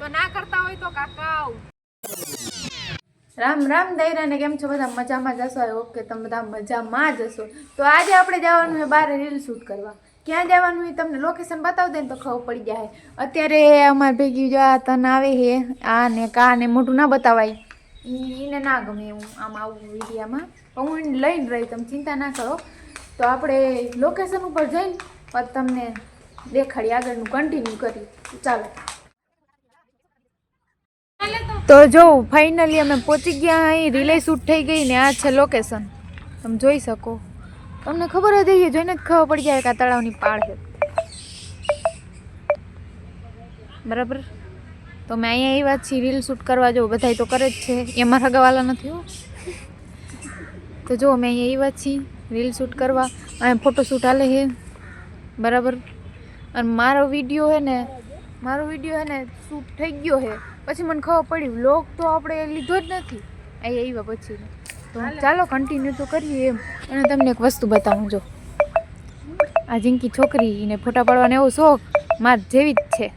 તો ના કરતા હોય તો કાકાઓ રામ રામ દૈરાને કેમ છો? બધા મજામાં જશો ઓકે તમે બધા મજામાં જશો તો આજે આપણે જવાનું છે બહાર રીલ શૂટ કરવા. ક્યાં જવાનું હોય તમને લોકેશન બતાવી દે ને તો ખબર પડી જાય. અત્યારે અમારે ભેગી જો આ તન આવે છે આ ને કા ને મોઢું ના બતાવાય. એને ના ગમે હું આમ આવું વિડીયામાં. હું એને લઈને રહી, તમે ચિંતા ના કરો. તો આપણે લોકેશન ઉપર જઈને તમને દેખાડી આગળનું કન્ટિન્યુ કરી ચાલો. તો જો ફાઇનલી અમે પહોંચી ગયા અહીં. રિલે શૂટ થઈ ગઈ ને આ છે લોકેશન તમે જોઈ શકો. તમને ખબર જ હશે, જોઈને જ ખબર પડી જાય કે આ તળાવની પાળ છે. બરાબર? તો મેં અહીંયા એ વાત છીએ રીલ શૂટ કરવા. જવું બધાય તો કરે જ છે. એમાં હગાવાલા નથી હો. તો જો મેં અહીંયા એ વાત છીએ રીલ શૂટ કરવા. અહીંયા ફોટોશૂટ હાલે છે. બરાબર? અને મારો વીડિયો હે ને, મારો વીડિયો હે ને શૂટ થઈ ગયો છે. પછી મને ખબર પડી વ્લોગ તો આપણે લીધો જ નથી. અહીંયા આવ્યા પછી. તો ચાલો કન્ટિન્યુ તો કરીએ એમ. અને તમને એક વસ્તુ બતાવું જો. આ જિંકી છોકરી એને ફોટા પાડવાનો એવો શોખ માર જેવી જ છે.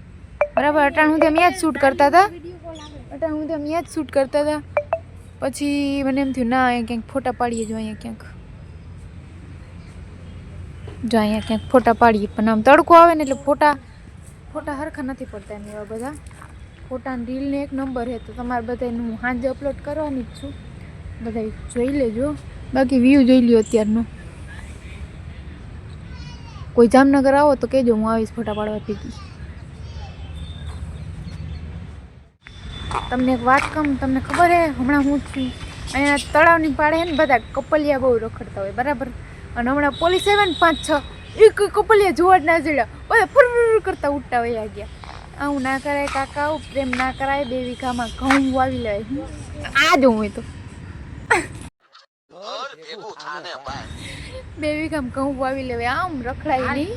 બરાબર? અટાણ હું ત્યાં જ શૂટ કરતા હતા. અટાણ હું ત્યાં જ શૂટ કરતા હતા. પછી મને એમ થયું ના અહીંયા ક્યાંક ફોટા પાડીએ જો અહીંયા ક્યાંક. જો અહીંયા ક્યાંક ફોટા પાડીએ. પણ આમ તડકો આવે ને એટલે ફોટા ફોટા હરખા નથી પડતા એમ એવા બધા. ફોટાની રીલને એક નંબર છે તો તમારે બધાને હું સાંજે અપલોડ કરવાની જ છું. બધા જોઈ લેજો. બાકી વ્યૂ જોઈ લ્યો અત્યારનો. કોઈ જામનગર આવો તો કહેજો હું આવીશ ફોટા પાડવા ભેગી. તમને એક વાત કહું, તમને ખબર હે? હમણાં હું છું. અહીંયા તળાવની પાડે છે ને બધા કપલિયા બહુ રખડતા હોય, બરાબર? અને હમણાં પોલીસ આવ્યા ને પાંચ છ, એક કપલિયા જોવા જ ના જોડ્યા. બધા ફર કરતા ઉઠતા વયા ગયા. આવું ના કરાય, કાકા આવું પ્રેમ ના કરાય, બે વીઘામાં ઘઉં વાવી લે. આ જ હું તો. બે વીઘામાં ઘઉં વાવી લેવાય આમ રખડાય નહીં.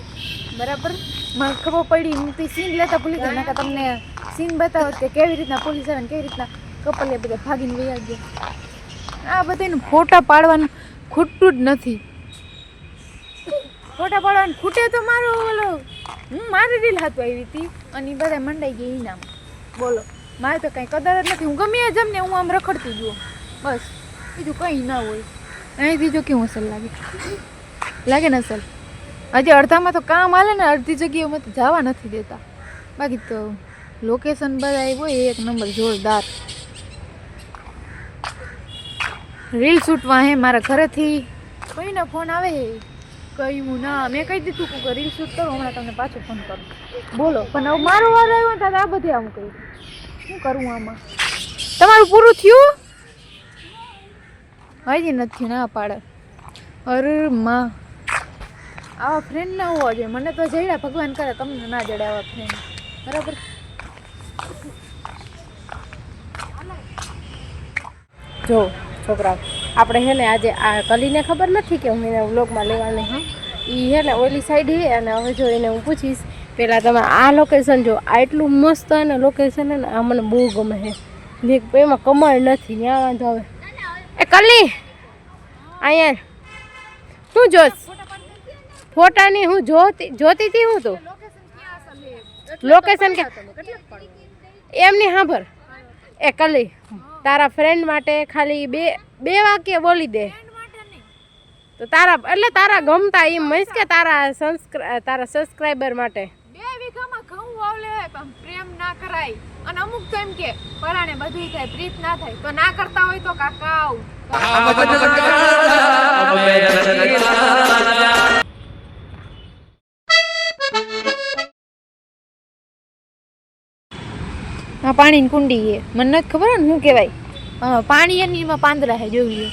બરાબર? મને ખબર પડી. હું તે સીન લેતા ભૂલી ગઈ. નકર તમને સીન બતાવો કે કેવી રીતના પોલીસ આવે કેવી રીતના કપલે બધા ભાગીને વૈયા ગયા. આ બધાને ફોટા પાડવાનું ખૂટતું જ નથી. ફોટા પાડવાનું ખૂટે તો મારો ઓલો હું મારી રીલ હાથું આવી હતી અને બધા મંડાઈ ગયા ઇનામ બોલો, મારે તો કાંઈ કદર જ નથી. હું ગમે એ જમને હું આમ રખડતી જુઓ બસ, બીજું કંઈ ના હોય. અહીંથી જો કેવું અસલ લાગે? લાગે ને અસલ? હજી અડધામાં તો કામ હાલે ને, અડધી જગ્યાએમાં તો જવા નથી દેતા. બાકી તો લોકેશન બધા હોય, એક નંબર જોરદાર. રીલ શૂટમાં હે મારા ઘરેથી. કોઈને ફોન આવે હે? કહ્યું ના, મેં કહી દીધું કે રીલ શૂટ કરો, હમણાં તમને પાછો ફોન કરું. બોલો, પણ હવે મારો વાર આવ્યો ને દાદા આ બધે આવું કહ્યું શું કરવું આમાં? તમારું પૂરું થયું? હજી નથી ના પાડે. અરે માં. આવા ફ્રેન્ડ ના હોવા જોઈએ. મને તો જડ્યા ભગવાન કરે, તમને ના જડે આવા ફ્રેન્ડ બરાબર? જો છોકરાઓ. આપણે હે ને આજે આ કલીને ખબર નથી કે હું એને વ્લોગમાં લેવાની હા એ હે ને ઓલી સાઈડ હે અને હવે જો એને હું પૂછીશ પહેલાં તમે આ લોકેશન જો આ એટલું મસ્ત અને લોકેશન હે ને આ મને બહુ ગમે છે દેખ એમાં કમળ નથી ત્યાં વાંધો આવે. એ કલી અહીંયા. શું જોશ. ફોટાની હું જોતી જોતી હતી હું તું. લોકેશન કે એમની સાંભળ. એ કલી. તારા ફ્રેન્ડ માટે ખાલી બે બે વાક્ય બોલી દે. તો તારા એટલે તારા ગમતા એમ મહીશ કે તારા સંસ્કૃ તારા સબસ્ક્રાઈબર માટે? બે વીઘામાં ઘઉં વાવલે પણ પ્રેમ ના કરાય. અને અમુક તો એમ કે પરાણે બધું થાય પ્રીત ના થાય. તો ના કરતા હોય તો કાકાઓ હા પાણીની કુંડી એ. મને નથી ખબર ને શું કહેવાય. પાણી એની એમાં પાંદડા છે જોઈ લ્યો.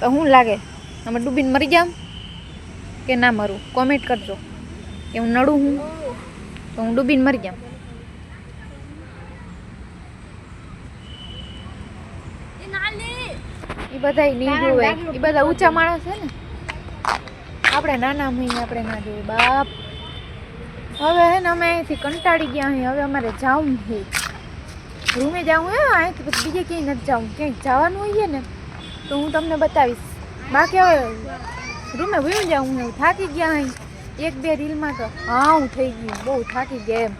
તો શું લાગે આમાં ડૂબીને મરી જામ કે ના મરું? કોમેન્ટ કરજો. કે હું નડું હું તો હું ડૂબીને મરી જાઉં. એ બધા નહીં જોવે. એ બધા ઊંચા માણસ છે ને. આપણે નાના મહી આપણે ના જોઈએ બાપ. હવે હે ને અમે અહીંથી કંટાળી ગયા અહીં હવે અમારે જવું છે રૂમે જવું હે? અહીંથી પછી બીજે ક્યાંય નથી જવું. ક્યાંય જવાનું હોઈએ ને, તો હું તમને બતાવીશ. બાકી હવે રૂમે વયું જવું હું થાકી ગયા અહીં એક બે રીલમાં તો હા હું થઈ ગયું, બહુ થાકી ગયા એમ.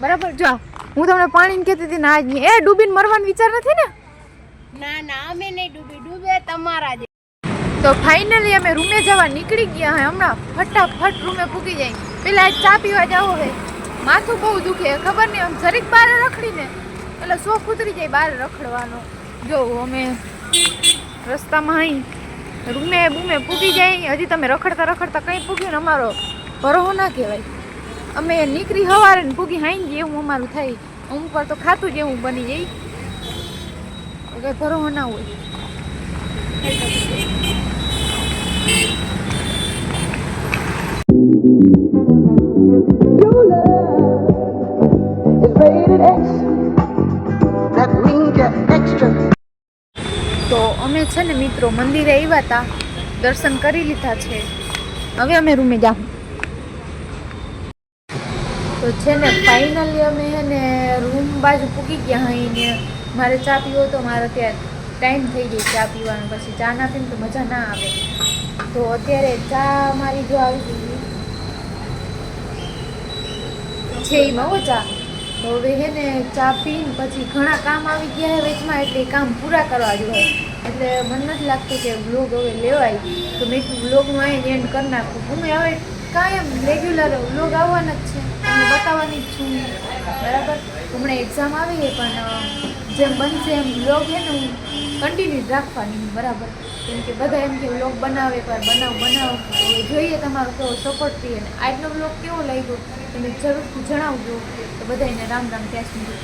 બરાબર? જો, હું તમને પાણીને કહેતી હતી, ને. એ ડૂબીને મરવાનો વિચાર નથી ને? ના ના, અમે નહીં ડૂબી. ડૂબે તમારા જ તો ફાઇનલી અમે રૂમે જવા નીકળી ગયા હે હમણાં. ફટાફટ રૂમે પૂકી જાય. પેલા ચા પીવા જાવ હે. માથું બહુ દુખે ખબર નહીં, આમ જરીક બહાર રખડીને. એટલે શોખ ઉતરી જાય બહાર રખડવાનો. જો અમે રસ્તામાં અહીં રૂમે બૂમે પૂગી જાય. હજી તમે રખડતા રખડતા કંઈ પૂગ્યું ને અમારો ભરોહો ના કહેવાય. અમે નીકળી હવારે ને પૂગી હાઈ ગયા એવું અમારું થાય. અમુક વાર તો ખાતું જ એવું બની જાય. કંઈ ભરોહો ના હોય. તો અમે છે ને મિત્રો મંદિરે આવ્યા હતા દર્શન કરી લીધા છે. હવે અમે રૂમે જાઉં. તો છે ને ફાઇનલી અમે છે ને રૂમ બાજુ પૂકી ગયા અહીં મારે ચા પીવો તો મારે ત્યાં ટાઈમ થઈ ગયો ચા પીવાનો. પછી ચા ના પીને તો મજા ના આવે. તો અત્યારે ચા મારી જો આવી ગઈ. છે એ નવો ચા. તો હવે હે ને ચા પીને પછી ઘણા કામ આવી ગયા હે વેચમાં, એટલે કામ પૂરા કરવા જોઈએ એટલે મને નથી લાગતું કે વ્લોગ હવે લેવાય. તો મેં બ્લોગમાં આવીને એન્ડ કરી નાખું. હું હવે કાયમ રેગ્યુલર વ્લોગ આવવાના જ છે. તમને બતાવવાની જ છું બરાબર? હમણાં એક્ઝામ આવી પણ જેમ બનશે એમ વ્લોગ છે ને હું કન્ટિન્યુ રાખવાની બરાબર? કેમ કે બધા એમ કે બ્લોગ બનાવે, પણ બનાવ બનાવ. જોઈએ તમારો કેવો સપોર્ટ થઈ અને આજનો બ્લોગ કેવો લાગ્યો? તમે જરૂરથી જણાવજો. તો બધાને રામ રામ ત્યાં સુધી